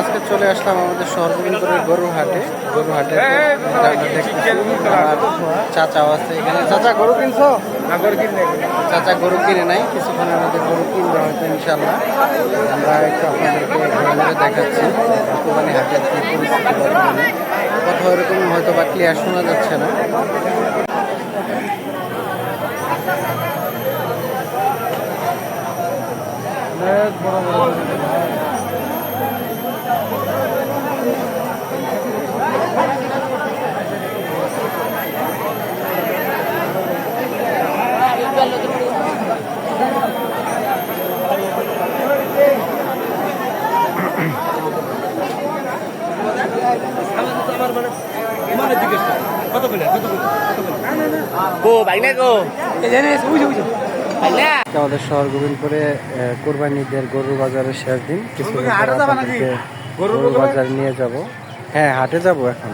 আজকে চলে আসলাম আমাদের শহরগোবিন্দপুরের গরুর হাটে গরুর হাটে চাচাও আছে এখানে। চাচা, গরু কিনছো? চাচা গরু কিনে নাই, কিছুক্ষণের মধ্যে গরু কিনবে হয়তো ইনশাল্লাহ আমরা একটু আপনাদেরকে দেখাচ্ছি, বর্তমানে হাটের কি পরিস্থিতি বর্তমানে। কোথাও এরকম হয়তো বা ক্লিয়ার শোনা যাচ্ছে না। গো আমাদের শহর গোবিন্দপুরে কোরবানিদের গরুর বাজারের শেষ দিন। কিছু গরুর বাজার নিয়ে যাব। হ্যাঁ হাটে যাব এখন।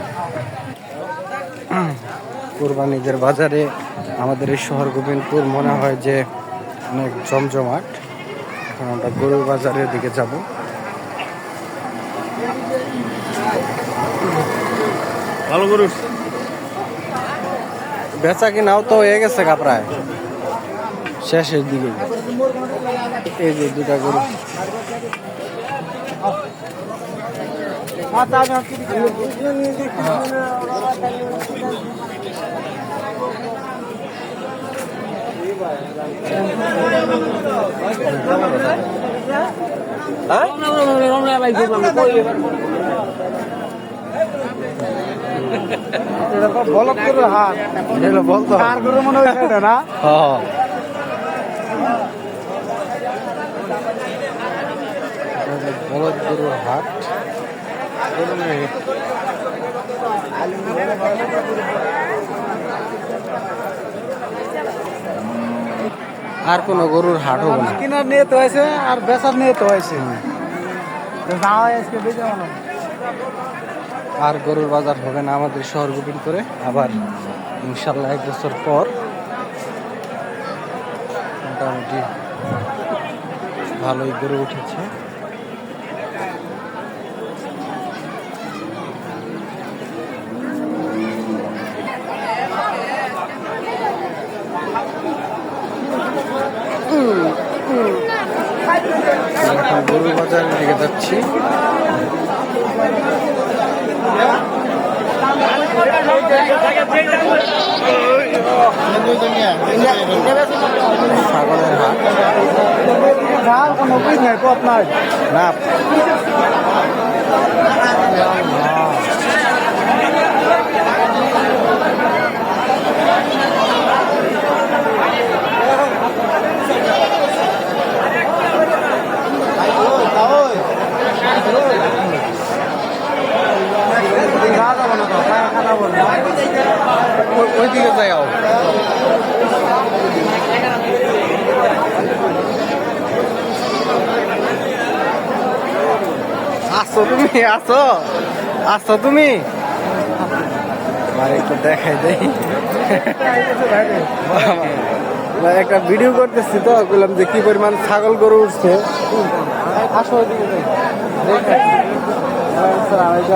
কোরবানিদের বাজারে আমাদের এই শহর গোবিন্দপুর মনে হয় যে অনেক জমজমাট। এখন আমরা গরুর বাজারের দিকে যাব। ভালো গরু। বেচা কিনাও তো হয়ে গেছে গা প্রায়। শেষের দিকে। এই যে দুটা গরু। এটা তো বলক করে হাত এগুলো বলতো আর করে মনে হয় এটা না? হ্যাঁ। বলদ গরুর হাট আর কোনো গরুর হাট হবে না। কিনার নিয়ে তো হয়েছে আর বেচার নিয়ে তো হয়েছে যাওয়া আজকে বেজে আর গরুর বাজার হবে না আমাদের শহর গোবিন করে। আবার ইনশাল্লাহ এক বছর পর মোটামুটি ভালোই গরু উঠেছে। গরুর বাজারের দিকে যাচ্ছি। ছাগলের হাট না যা যাব না তো খায়া খানা বলব ওই- আসো তুমি, আসো। আসো তুমি। দেখাই দেই। একটা ভিডিও করতেছি তো, বললাম যে কি পরিমাণ ছাগল গরু উঠছে। আসো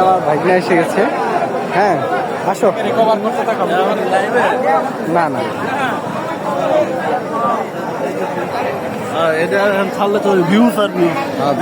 আমার ভাইগনা এসে গেছে। হ্যাঁ আসো। না না। এটা ছাড়লে তো ভিউজ আর ভিউজ হ্যাঁ,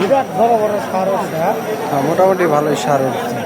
বিরাট বড় বড় সার হ্যাঁ, মোটামুটি ভালোই সার উঠছে